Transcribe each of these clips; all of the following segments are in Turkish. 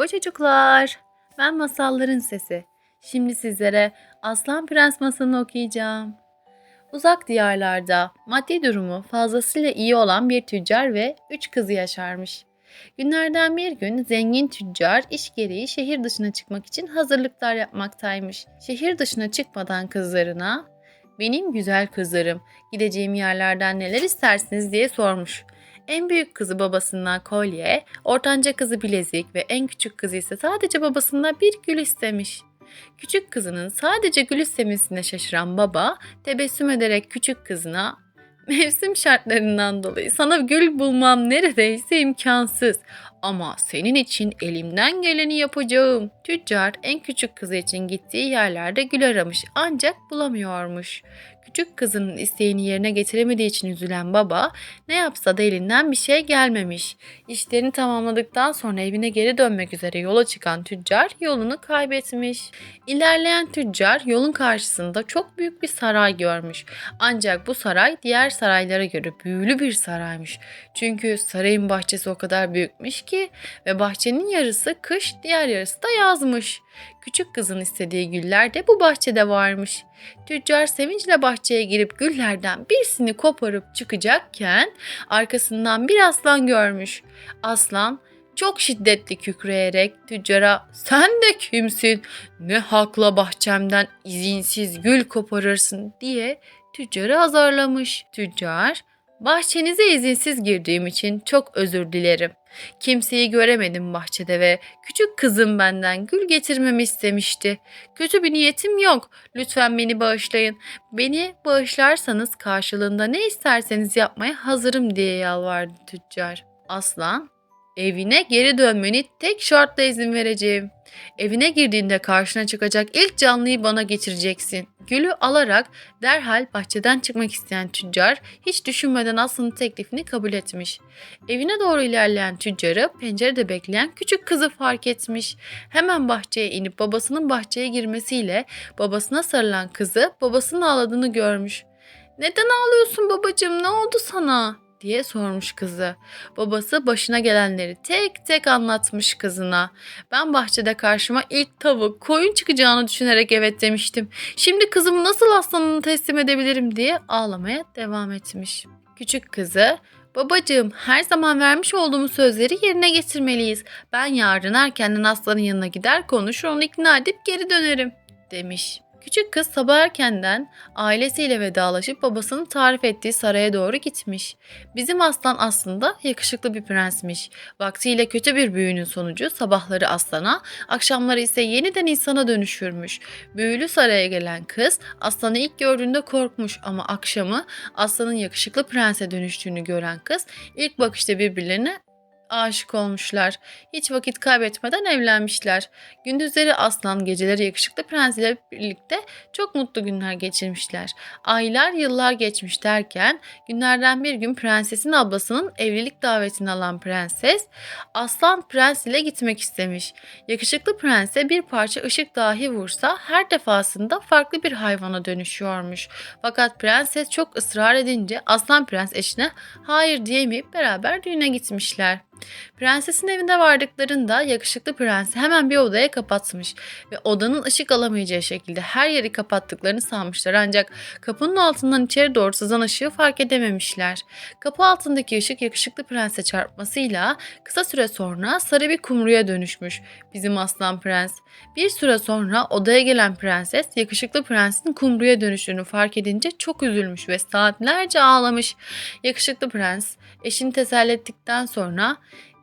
Merhaba çocuklar. Ben Masalların Sesi. Şimdi sizlere Aslan Prens masalını okuyacağım. Uzak diyarlarda maddi durumu fazlasıyla iyi olan bir tüccar ve üç kızı yaşarmış. Günlerden bir gün zengin tüccar iş gereği şehir dışına çıkmak için hazırlıklar yapmaktaymış. Şehir dışına çıkmadan kızlarına "Benim güzel kızlarım, gideceğim yerlerden neler istersiniz?" diye sormuş. En büyük kızı babasından kolye, ortanca kızı bilezik ve en küçük kızı ise sadece babasından bir gül istemiş. Küçük kızının sadece gül istemesine şaşıran baba tebessüm ederek küçük kızına Mevsim şartlarından dolayı sana gül bulmam neredeyse imkansız. Ama senin için elimden geleni yapacağım. Tüccar en küçük kızı için gittiği yerlerde gül aramış ancak bulamıyormuş. Küçük kızının isteğini yerine getiremediği için üzülen baba ne yapsa da elinden bir şey gelmemiş. İşlerini tamamladıktan sonra evine geri dönmek üzere yola çıkan tüccar yolunu kaybetmiş. İlerleyen tüccar yolun karşısında çok büyük bir saray görmüş. Ancak bu saray diğer saraylara göre büyülü bir saraymış. Çünkü sarayın bahçesi o kadar büyükmüş ki ve bahçenin yarısı kış, diğer yarısı da yazmış. Küçük kızın istediği güller de bu bahçede varmış. Tüccar sevinçle bahçeye girip güllerden birisini koparıp çıkacakken arkasından bir aslan görmüş. Aslan çok şiddetli kükreyerek tüccara sen de kimsin ne hakla bahçemden izinsiz gül koparırsın diye tüccarı azarlamış. Tüccar bahçenize izinsiz girdiğim için çok özür dilerim. Kimseyi göremedim bahçede ve küçük kızım benden gül getirmemi istemişti. Kötü bir niyetim yok. Lütfen beni bağışlayın. Beni bağışlarsanız karşılığında ne isterseniz yapmaya hazırım diye yalvardı tüccar. Aslan Evine geri dönmeni tek şartla izin vereceğim. Evine girdiğinde karşına çıkacak ilk canlıyı bana getireceksin. Gülü alarak derhal bahçeden çıkmak isteyen tüccar hiç düşünmeden Aslı'nın teklifini kabul etmiş. Evine doğru ilerleyen tüccarı pencerede bekleyen küçük kızı fark etmiş. Hemen bahçeye inip babasının bahçeye girmesiyle babasına sarılan kızı babasının ağladığını görmüş. Neden ağlıyorsun babacığım ne oldu sana? Diye sormuş kızı. Babası başına gelenleri tek tek anlatmış kızına. Ben bahçede karşıma ilk tavuk, koyun çıkacağını düşünerek evet demiştim. Şimdi kızımı nasıl aslanını teslim edebilirim diye ağlamaya devam etmiş. Küçük kızı Babacığım her zaman vermiş olduğum sözleri yerine getirmeliyiz. Ben yarın erkenden aslanın yanına gider konuşur onu ikna edip geri dönerim demiş. Küçük kız sabah erkenden ailesiyle vedalaşıp babasının tarif ettiği saraya doğru gitmiş. Bizim aslan aslında yakışıklı bir prensmiş. Vaktiyle kötü bir büyünün sonucu sabahları aslana, akşamları ise yeniden insana dönüşürmüş. Büyülü saraya gelen kız aslanı ilk gördüğünde korkmuş ama akşamı aslanın yakışıklı prense dönüştüğünü gören kız ilk bakışta birbirlerine aşık olmuşlar. Hiç vakit kaybetmeden evlenmişler. Gündüzleri aslan, geceleri yakışıklı prens birlikte çok mutlu günler geçirmişler. Aylar yıllar geçmiş derken günlerden bir gün prensesin ablasının evlilik davetini alan prenses aslan prens ile gitmek istemiş. Yakışıklı prense bir parça ışık dahi vursa her defasında farklı bir hayvana dönüşüyormuş. Fakat prenses çok ısrar edince aslan prens eşine hayır diyemeyip beraber düğüne gitmişler. Prensesin evinde vardıklarında yakışıklı prensi hemen bir odaya kapatmış ve odanın ışık alamayacağı şekilde her yeri kapattıklarını sanmışlar ancak kapının altından içeri doğru sızan ışığı fark edememişler. Kapı altındaki ışık yakışıklı prense çarpmasıyla kısa süre sonra sarı bir kumruya dönüşmüş bizim aslan prens. Bir süre sonra odaya gelen prenses yakışıklı prensin kumruya dönüştüğünü fark edince çok üzülmüş ve saatlerce ağlamış. Yakışıklı prens eşini teselli ettikten sonra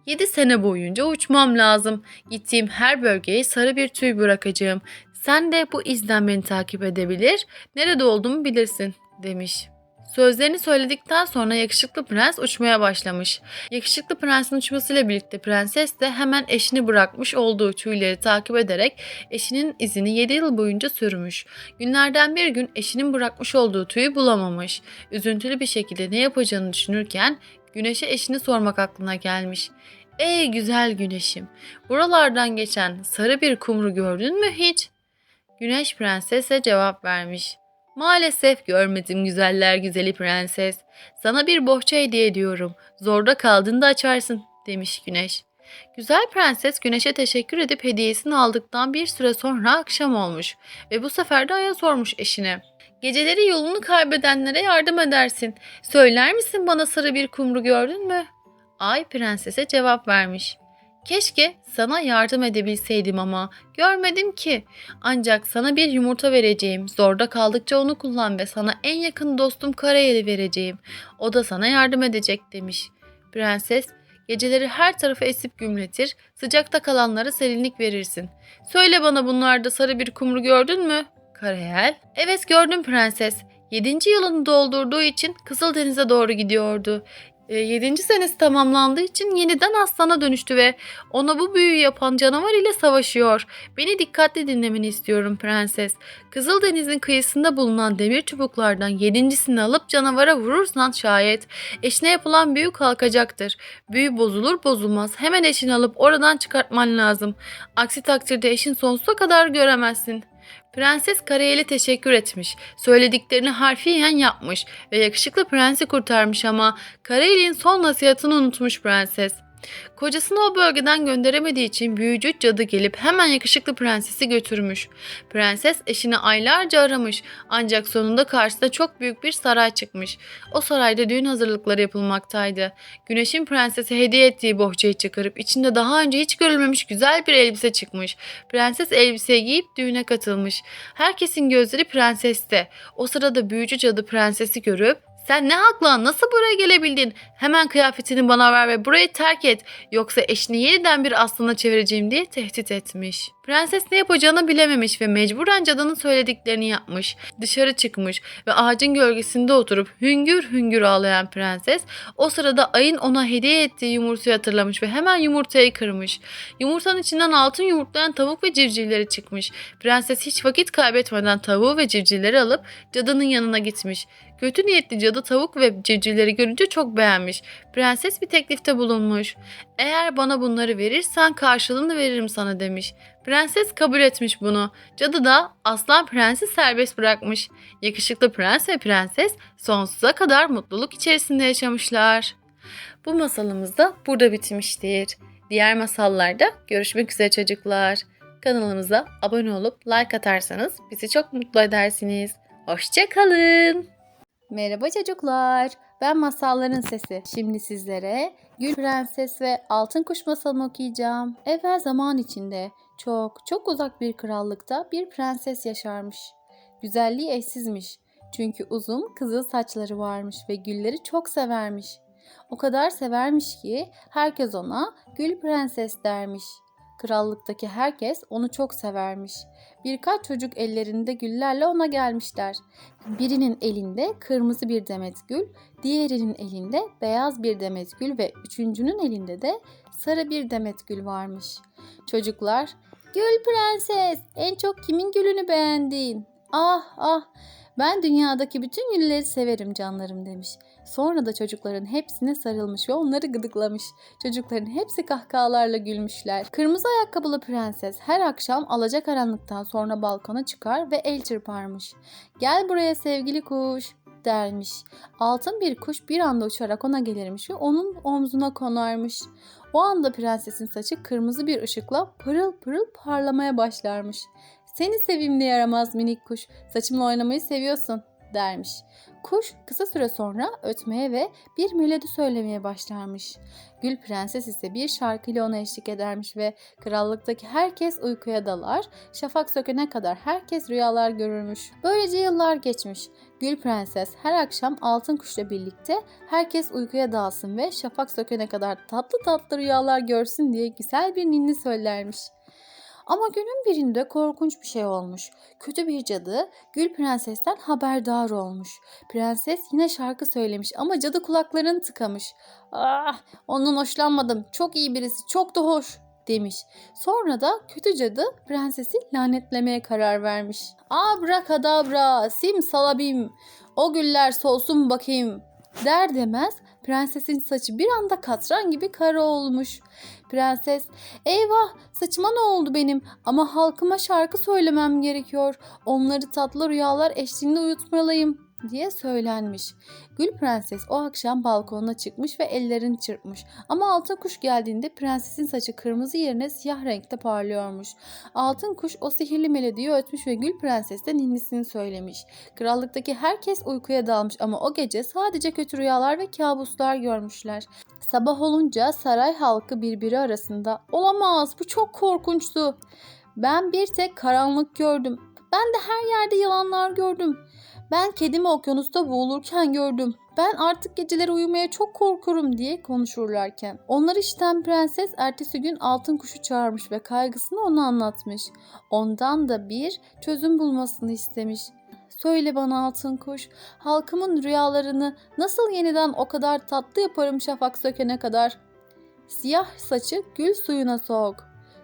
7 sene boyunca uçmam lazım. Gittiğim her bölgeye sarı bir tüy bırakacağım. Sen de bu izden beni takip edebilir, nerede olduğumu bilirsin demiş. Sözlerini söyledikten sonra yakışıklı prens uçmaya başlamış. Yakışıklı prensin uçmasıyla birlikte prenses de hemen eşini bırakmış olduğu tüyleri takip ederek eşinin izini 7 yıl boyunca sürmüş. Günlerden bir gün eşinin bırakmış olduğu tüyü bulamamış. Üzüntülü bir şekilde ne yapacağını düşünürken güneşe eşini sormak aklına gelmiş. Ey güzel güneşim, buralardan geçen sarı bir kumru gördün mü hiç? Güneş prensese cevap vermiş. Maalesef görmedim güzeller güzeli prenses. Sana bir bohça hediye ediyorum. Zorda kaldığında açarsın demiş güneş. Güzel prenses güneşe teşekkür edip hediyesini aldıktan bir süre sonra akşam olmuş ve bu sefer de Ay'a sormuş eşine. Geceleri yolunu kaybedenlere yardım edersin. Söyler misin bana sarı bir kumru gördün mü? Ay prensese cevap vermiş. Keşke sana yardım edebilseydim ama görmedim ki. Ancak sana bir yumurta vereceğim. Zorda kaldıkça onu kullan ve sana en yakın dostum Karayel'i vereceğim. O da sana yardım edecek demiş. Prenses geceleri her tarafa esip gümletir, sıcakta kalanlara serinlik verirsin. Söyle bana bunlarda sarı bir kumru gördün mü? Karayel. Evet gördüm prenses. Yedinci yılını doldurduğu için Kızıldeniz'e doğru gidiyordu. E, yedinci senesi tamamlandığı için yeniden aslana dönüştü ve ona bu büyüyü yapan canavar ile savaşıyor. Beni dikkatli dinlemeni istiyorum prenses. Kızıldeniz'in kıyısında bulunan demir çubuklardan yedincisini alıp canavara vurursan şayet eşine yapılan büyü kalkacaktır. Büyü bozulur bozulmaz hemen eşini alıp oradan çıkartman lazım. Aksi takdirde eşin sonsuza kadar göremezsin. Prenses Karayel'e teşekkür etmiş. Söylediklerini harfiyen yapmış ve yakışıklı prensi kurtarmış ama Karayel'in son nasihatini unutmuş prenses. Kocasını o bölgeden gönderemediği için büyücü cadı gelip hemen yakışıklı prensesi götürmüş. Prenses eşini aylarca aramış ancak sonunda karşısına çok büyük bir saray çıkmış. O sarayda düğün hazırlıkları yapılmaktaydı. Güneşin prensese hediye ettiği bohçayı çıkarıp içinde daha önce hiç görülmemiş güzel bir elbise çıkmış. Prenses elbiseyi giyip düğüne katılmış. Herkesin gözleri prenseste. O sırada büyücü cadı prensesi görüp sen ne hakla nasıl buraya gelebildin? Hemen kıyafetini bana ver ve burayı terk et. Yoksa eşini yeniden bir aslana çevireceğim diye tehdit etmiş. Prenses ne yapacağını bilememiş ve mecburen cadının söylediklerini yapmış. Dışarı çıkmış ve ağacın gölgesinde oturup hüngür hüngür ağlayan prenses o sırada ayın ona hediye ettiği yumurtayı hatırlamış ve hemen yumurtayı kırmış. Yumurtanın içinden altın yumurtlayan tavuk ve civcivleri çıkmış. Prenses hiç vakit kaybetmeden tavuğu ve civcivleri alıp cadının yanına gitmiş. Kötü niyetli cadı tavuk ve civcivleri görünce çok beğenmiş. Prenses bir teklifte bulunmuş. Eğer bana bunları verirsen karşılığını veririm sana demiş. Prenses kabul etmiş bunu. Cadı da aslan prensi serbest bırakmış. Yakışıklı prens ve prenses sonsuza kadar mutluluk içerisinde yaşamışlar. Bu masalımız da burada bitmiştir. Diğer masallarda görüşmek üzere çocuklar. Kanalımıza abone olup like atarsanız bizi çok mutlu edersiniz. Hoşçakalın. Merhaba çocuklar. Ben Masalların Sesi. Şimdi sizlere Gül Prenses ve Altın Kuş masalını okuyacağım. Evvel zaman içinde çok çok uzak bir krallıkta bir prenses yaşarmış. Güzelliği eşsizmiş. Çünkü uzun kızıl saçları varmış ve gülleri çok severmiş. O kadar severmiş ki herkes ona Gül Prenses dermiş. Krallıktaki herkes onu çok severmiş. Birkaç çocuk ellerinde güllerle ona gelmişler. Birinin elinde kırmızı bir demet gül, diğerinin elinde beyaz bir demet gül ve üçüncünün elinde de sarı bir demet gül varmış. Çocuklar, "Gül prenses, en çok kimin gülünü beğendin?" "Ah, ah, ben dünyadaki bütün gülleri severim canlarım." demiş. Sonra da çocukların hepsine sarılmış ve onları gıdıklamış. Çocukların hepsi kahkahalarla gülmüşler. Kırmızı ayakkabılı prenses her akşam alacakaranlıktan sonra balkona çıkar ve el çırparmış. Gel buraya sevgili kuş dermiş. Altın bir kuş bir anda uçarak ona gelirmiş ve onun omzuna konarmış. O anda prensesin saçı kırmızı bir ışıkla pırıl pırıl parlamaya başlarmış. Seni sevimli yaramaz minik kuş, saçımla oynamayı seviyorsun dermiş. Kuş kısa süre sonra ötmeye ve bir melodi söylemeye başlarmış. Gül Prenses ise bir şarkıyla ona eşlik edermiş ve krallıktaki herkes uykuya dalar, şafak sökene kadar herkes rüyalar görürmüş. Böylece yıllar geçmiş. Gül Prenses her akşam Altın Kuş'la birlikte herkes uykuya dalsın ve şafak sökene kadar tatlı tatlı rüyalar görsün diye güzel bir ninni söylermiş. Ama günün birinde korkunç bir şey olmuş. Kötü bir cadı Gül Prenses'ten haberdar olmuş. Prenses yine şarkı söylemiş ama cadı kulaklarını tıkamış. Ah ondan hoşlanmadım. Çok iyi birisi. Çok da hoş demiş. Sonra da kötü cadı prensesi lanetlemeye karar vermiş. Abrakadabra, sim salabim, o güller solsun bakayım der demez prensesin saçı bir anda katran gibi kara olmuş. Prenses, eyvah saçıma ne oldu benim ama halkıma şarkı söylemem gerekiyor. Onları tatlı rüyalar eşliğinde uyutmalıyım diye söylenmiş. Gül Prenses o akşam balkonuna çıkmış ve ellerini çırpmış. Ama altın kuş geldiğinde prensesin saçı kırmızı yerine siyah renkte parlıyormuş. Altın kuş o sihirli melodiyi ötmüş ve Gül Prenses de ninnisini söylemiş. Krallıktaki herkes uykuya dalmış ama o gece sadece kötü rüyalar ve kabuslar görmüşler. Sabah olunca saray halkı birbiri arasında olamaz bu çok korkunçtu. Ben bir tek karanlık gördüm. Ben de her yerde yılanlar gördüm. Ben kedimi okyanusta boğulurken gördüm. Ben artık geceleri uyumaya çok korkuyorum diye konuşurlarken. Onları işiten prenses ertesi gün altın kuşu çağırmış ve kaygısını ona anlatmış. Ondan da bir çözüm bulmasını istemiş. Söyle bana altın kuş, halkımın rüyalarını nasıl yeniden o kadar tatlı yaparım şafak sökene kadar? Siyah saçı gül suyuna sok.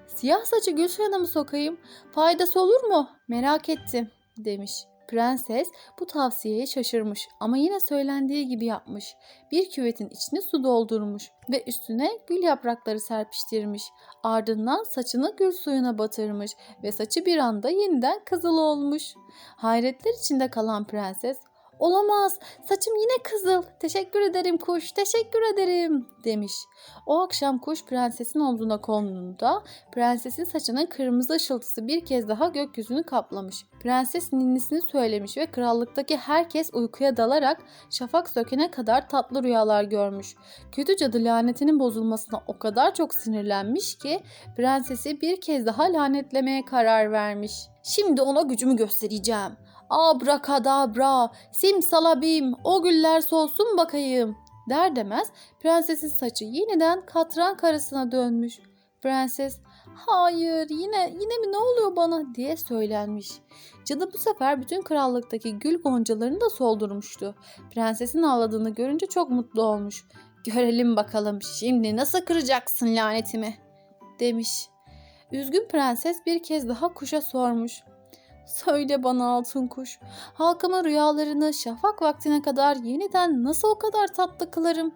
Siyah saçı gül suyuna mı sokayım? Faydası olur mu? Merak ettim demiş. Prenses bu tavsiyeye şaşırmış ama yine söylendiği gibi yapmış. Bir küvetin içine su doldurmuş ve üstüne gül yaprakları serpiştirmiş. Ardından saçını gül suyuna batırmış ve saçı bir anda yeniden kızıl olmuş. Hayretler içinde kalan prenses Olamaz. Saçım yine kızıl. Teşekkür ederim kuş. Teşekkür ederim." demiş. O akşam kuş prensesin omzuna konduğunda prensesin saçının kırmızı ışıltısı bir kez daha gökyüzünü kaplamış. Prenses ninnisini söylemiş ve krallıktaki herkes uykuya dalarak şafak sökene kadar tatlı rüyalar görmüş. Kötü cadı lanetinin bozulmasına o kadar çok sinirlenmiş ki prensesi bir kez daha lanetlemeye karar vermiş. Şimdi ona gücümü göstereceğim. Abrakadabra, simsalabim, o güller solsun bakayım der demez prensesin saçı yeniden katran karasına dönmüş. Prenses hayır yine yine mi ne oluyor bana diye söylenmiş. Cadı bu sefer bütün krallıktaki gül goncalarını da soldurmuştu. Prensesin ağladığını görünce çok mutlu olmuş. Görelim bakalım şimdi nasıl kıracaksın lanetimi demiş. Üzgün prenses bir kez daha kuşa sormuş. Söyle bana altın kuş, halkımın rüyalarını şafak vaktine kadar yeniden nasıl o kadar tatlı kılarım?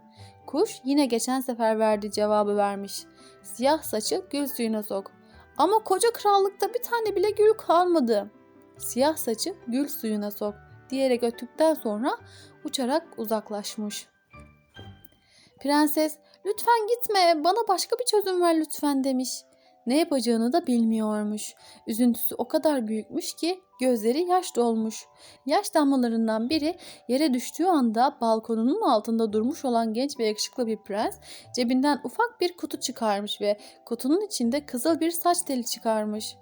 Kuş yine geçen sefer verdiği cevabı vermiş. Siyah saçı gül suyuna sok. Ama koca krallıkta bir tane bile gül kalmadı. Siyah saçı gül suyuna sok diyerek öttükten sonra uçarak uzaklaşmış. Prenses lütfen gitme bana başka bir çözüm ver lütfen demiş. Ne yapacağını da bilmiyormuş. Üzüntüsü o kadar büyükmüş ki gözleri yaş dolmuş. Yaş damlalarından biri yere düştüğü anda balkonunun altında durmuş olan genç ve yakışıklı bir prens cebinden ufak bir kutu çıkarmış ve kutunun içinde kızıl bir saç teli çıkarmış.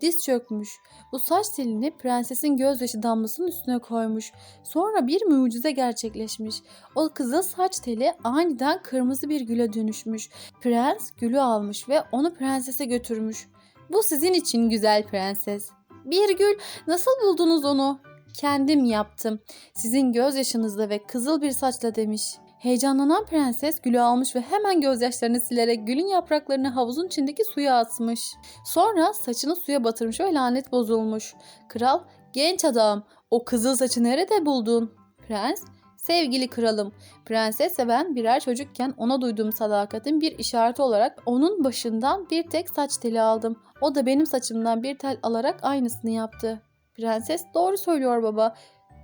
Diz çökmüş. Bu saç telini prensesin gözyaşı damlasının üstüne koymuş. Sonra bir mucize gerçekleşmiş. O kızıl saç teli aniden kırmızı bir güle dönüşmüş. Prens gülü almış ve onu prensese götürmüş. Bu sizin için güzel prenses. Bir gül nasıl buldunuz onu? Kendim yaptım. Sizin gözyaşınızla ve kızıl bir saçla demiş. Heyecanlanan prenses gülü almış ve hemen gözyaşlarını silerek gülün yapraklarını havuzun içindeki suya atmış. Sonra saçını suya batırmış ve lanet bozulmuş. Kral, genç adam, o kızıl saçı nerede buldun? Prens, sevgili kralım, prenses ve ben birer çocukken ona duyduğum sadakatin bir işareti olarak onun başından bir tek saç teli aldım. O da benim saçımdan bir tel alarak aynısını yaptı. Prenses, doğru söylüyor baba.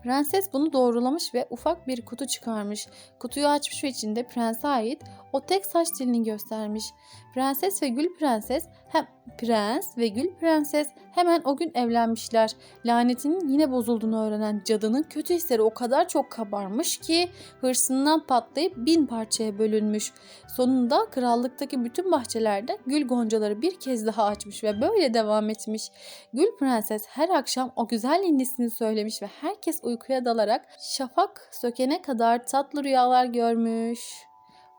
Prenses bunu doğrulamış ve ufak bir kutu çıkarmış. Kutuyu açmış ve içinde prense ait o tek saç telini göstermiş. Prenses ve Gül Prenses hem Prens ve Gül Prenses hemen o gün evlenmişler. Lanetinin yine bozulduğunu öğrenen cadının kötü hisleri o kadar çok kabarmış ki hırsından patlayıp bin parçaya bölünmüş. Sonunda krallıktaki bütün bahçelerde gül goncaları bir kez daha açmış ve böyle devam etmiş. Gül Prenses her akşam o güzel innisini söylemiş ve herkes uykuya dalarak şafak sökene kadar tatlı rüyalar görmüş.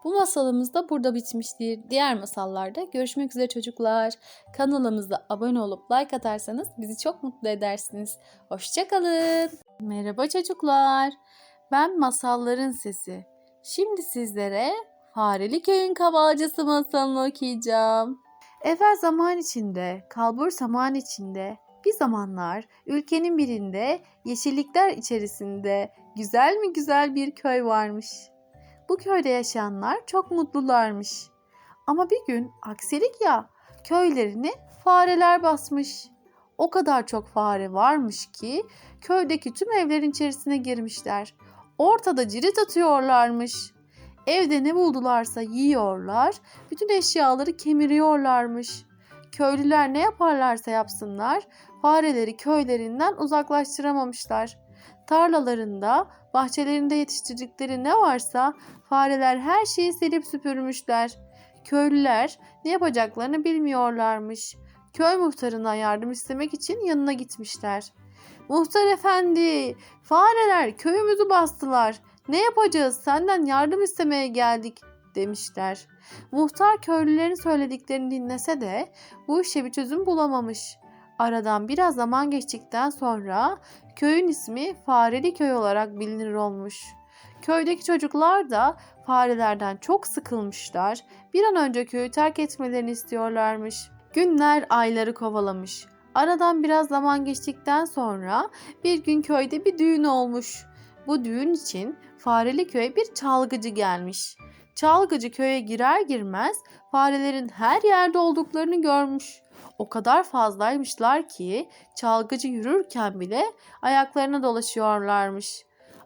Bu masalımız da burada bitmiştir. Diğer masallarda görüşmek üzere çocuklar. Kanalımıza abone olup like atarsanız bizi çok mutlu edersiniz. Hoşçakalın. Merhaba çocuklar. Ben Masalların Sesi. Şimdi sizlere Fareli Köyün Kavalcısı masalını okuyacağım. Evvel zaman içinde, kalbur zaman içinde, bir zamanlar ülkenin birinde yeşillikler içerisinde güzel mi güzel bir köy varmış. Bu köyde yaşayanlar çok mutlularmış. Ama bir gün aksilik ya köylerini fareler basmış. o kadar çok fare varmış ki köydeki tüm evlerin içerisine girmişler. Ortada cirit atıyorlarmış. Evde ne buldularsa yiyorlar, bütün eşyaları kemiriyorlarmış. Köylüler ne yaparlarsa yapsınlar, fareleri köylerinden uzaklaştıramamışlar. Tarlalarında, bahçelerinde yetiştirdikleri ne varsa fareler her şeyi silip süpürmüşler. Köylüler ne yapacaklarını bilmiyorlarmış. Köy muhtarından yardım istemek için yanına gitmişler. Muhtar efendi, fareler köyümüzü bastılar. Ne yapacağız? Senden yardım istemeye geldik demişler. Muhtar köylülerin söylediklerini dinlese de bu işe bir çözüm bulamamış. Aradan biraz zaman geçtikten sonra köyün ismi Fareli Köy olarak bilinir olmuş. Köydeki çocuklar da farelerden çok sıkılmışlar. Bir an önce köyü terk etmelerini istiyorlarmış. Günler ayları kovalamış. Aradan biraz zaman geçtikten sonra bir gün köyde bir düğün olmuş. Bu düğün için Fareli köye bir çalgıcı gelmiş. Çalgıcı köye girer girmez farelerin her yerde olduklarını görmüş. O kadar fazlaymışlar ki çalgıcı yürürken bile ayaklarına dolaşıyorlarmış.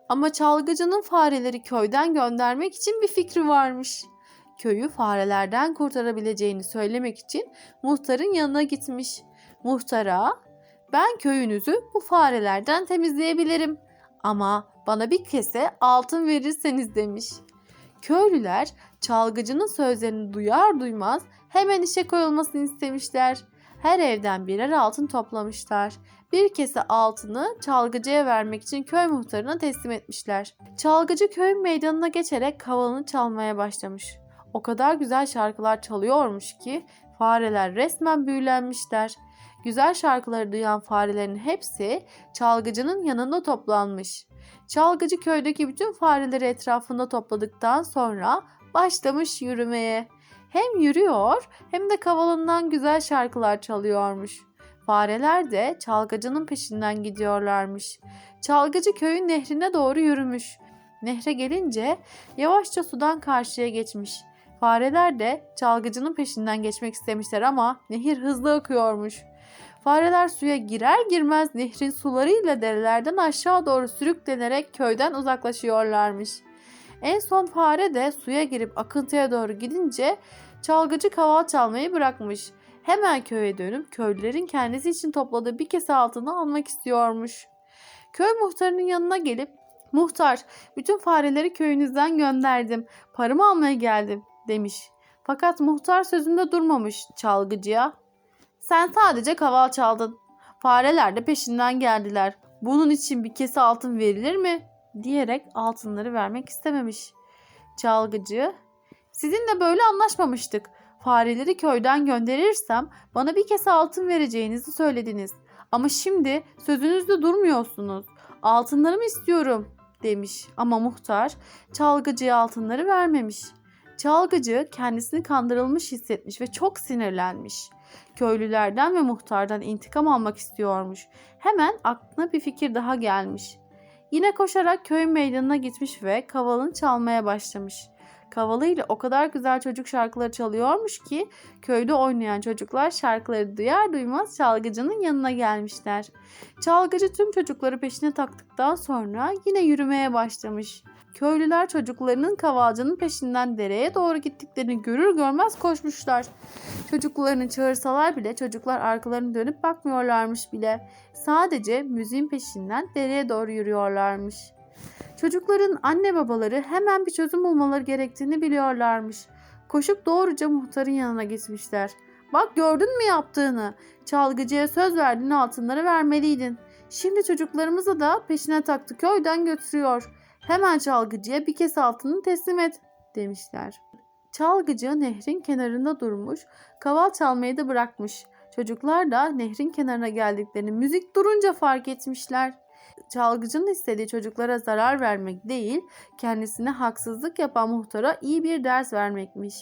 Ama çalgıcının fareleri köyden göndermek için bir fikri varmış. Köyü farelerden kurtarabileceğini söylemek için muhtarın yanına gitmiş. Muhtara, ben köyünüzü bu farelerden temizleyebilirim ama bana bir kese altın verirseniz demiş. Köylüler çalgıcının sözlerini duyar duymaz hemen işe koyulmasını istemişler. Her evden birer altın toplamışlar. Bir kese altını çalgıcıya vermek için köy muhtarına teslim etmişler. Çalgıcı köy meydanına geçerek kavalını çalmaya başlamış. O kadar güzel şarkılar çalıyormuş ki fareler resmen büyülenmişler. Güzel şarkıları duyan farelerin hepsi çalgıcının yanında toplanmış. Çalgıcı köydeki bütün fareleri etrafında topladıktan sonra başlamış yürümeye. Hem yürüyor hem de kavalından güzel şarkılar çalıyormuş. Fareler de çalgıcının peşinden gidiyorlarmış. Çalgıcı köyün nehrine doğru yürümüş. Nehre gelince yavaşça sudan karşıya geçmiş. Fareler de çalgıcının peşinden geçmek istemişler ama nehir hızlı akıyormuş. Fareler suya girer girmez nehrin sularıyla derelerden aşağı doğru sürüklenerek köyden uzaklaşıyorlarmış. En son fare de suya girip akıntıya doğru gidince çalgıcı kaval çalmayı bırakmış. Hemen köye dönüp köylülerin kendisi için topladığı bir kese altını almak istiyormuş. Köy muhtarının yanına gelip Muhtar, bütün fareleri köyünüzden gönderdim. Paramı almaya geldim demiş. Fakat muhtar sözünde durmamış çalgıcıya. Sen sadece kaval çaldın. Fareler de peşinden geldiler. Bunun için bir kese altın verilir mi? diyerek altınları vermek istememiş. Çalgıcı, sizinle böyle anlaşmamıştık. Fareleri köyden gönderirsem bana bir kese altın vereceğinizi söylediniz. Ama şimdi sözünüzde durmuyorsunuz. Altınlarımı istiyorum demiş ama muhtar çalgıcıya altınları vermemiş. Çalgıcı kendisini kandırılmış hissetmiş ve çok sinirlenmiş. Köylülerden ve muhtardan intikam almak istiyormuş. Hemen aklına bir fikir daha gelmiş. Yine koşarak köy meydanına gitmiş ve kavalını çalmaya başlamış. Kavalıyla o kadar güzel çocuk şarkıları çalıyormuş ki köyde oynayan çocuklar şarkıları duyar duymaz çalgıcının yanına gelmişler. Çalgıcı tüm çocukları peşine taktıktan sonra yine yürümeye başlamış. Köylüler çocuklarının kavalcının peşinden dereye doğru gittiklerini görür görmez koşmuşlar. Çocuklarını çağırsalar bile çocuklar arkalarını dönüp bakmıyorlarmış bile. Sadece müziğin peşinden dereye doğru yürüyorlarmış. Çocukların anne babaları hemen bir çözüm bulmaları gerektiğini biliyorlarmış. Koşup doğruca muhtarın yanına gitmişler. Bak gördün mü yaptığını? Çalgıcıya söz verdiğin altınları vermeliydin. Şimdi çocuklarımızı da peşine taktı köyden götürüyor. Hemen çalgıcıya bir kez altını teslim et demişler. Çalgıcı nehrin kenarında durmuş, kaval çalmayı da bırakmış. Çocuklar da nehrin kenarına geldiklerini müzik durunca fark etmişler. Çalgıcının istediği çocuklara zarar vermek değil, kendisine haksızlık yapan muhtara iyi bir ders vermekmiş.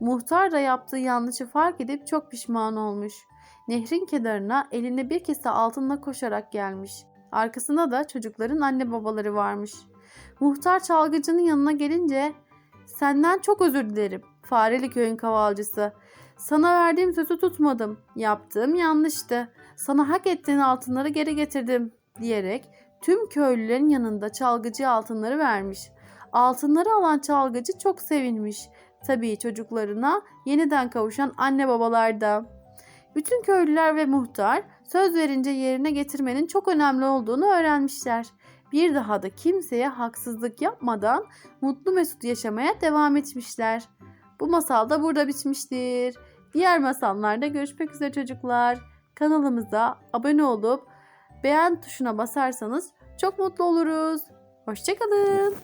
Muhtar da yaptığı yanlışı fark edip çok pişman olmuş. Nehrin kenarına eline bir kese altınla koşarak gelmiş. Arkasında da çocukların anne babaları varmış. Muhtar çalgıcının yanına gelince senden çok özür dilerim Fareli köyün kavalcısı. Sana verdiğim sözü tutmadım. Yaptığım yanlıştı. Sana hak ettiğin altınları geri getirdim diyerek tüm köylülerin yanında çalgıcıya altınları vermiş. Altınları alan çalgıcı çok sevinmiş. Tabii çocuklarına yeniden kavuşan anne babalar da. Bütün köylüler ve muhtar söz verince yerine getirmenin çok önemli olduğunu öğrenmişler. Bir daha da kimseye haksızlık yapmadan mutlu mesut yaşamaya devam etmişler. Bu masal da burada bitmiştir. Diğer masallarda görüşmek üzere çocuklar. Kanalımıza abone olup beğen tuşuna basarsanız çok mutlu oluruz. Hoşçakalın.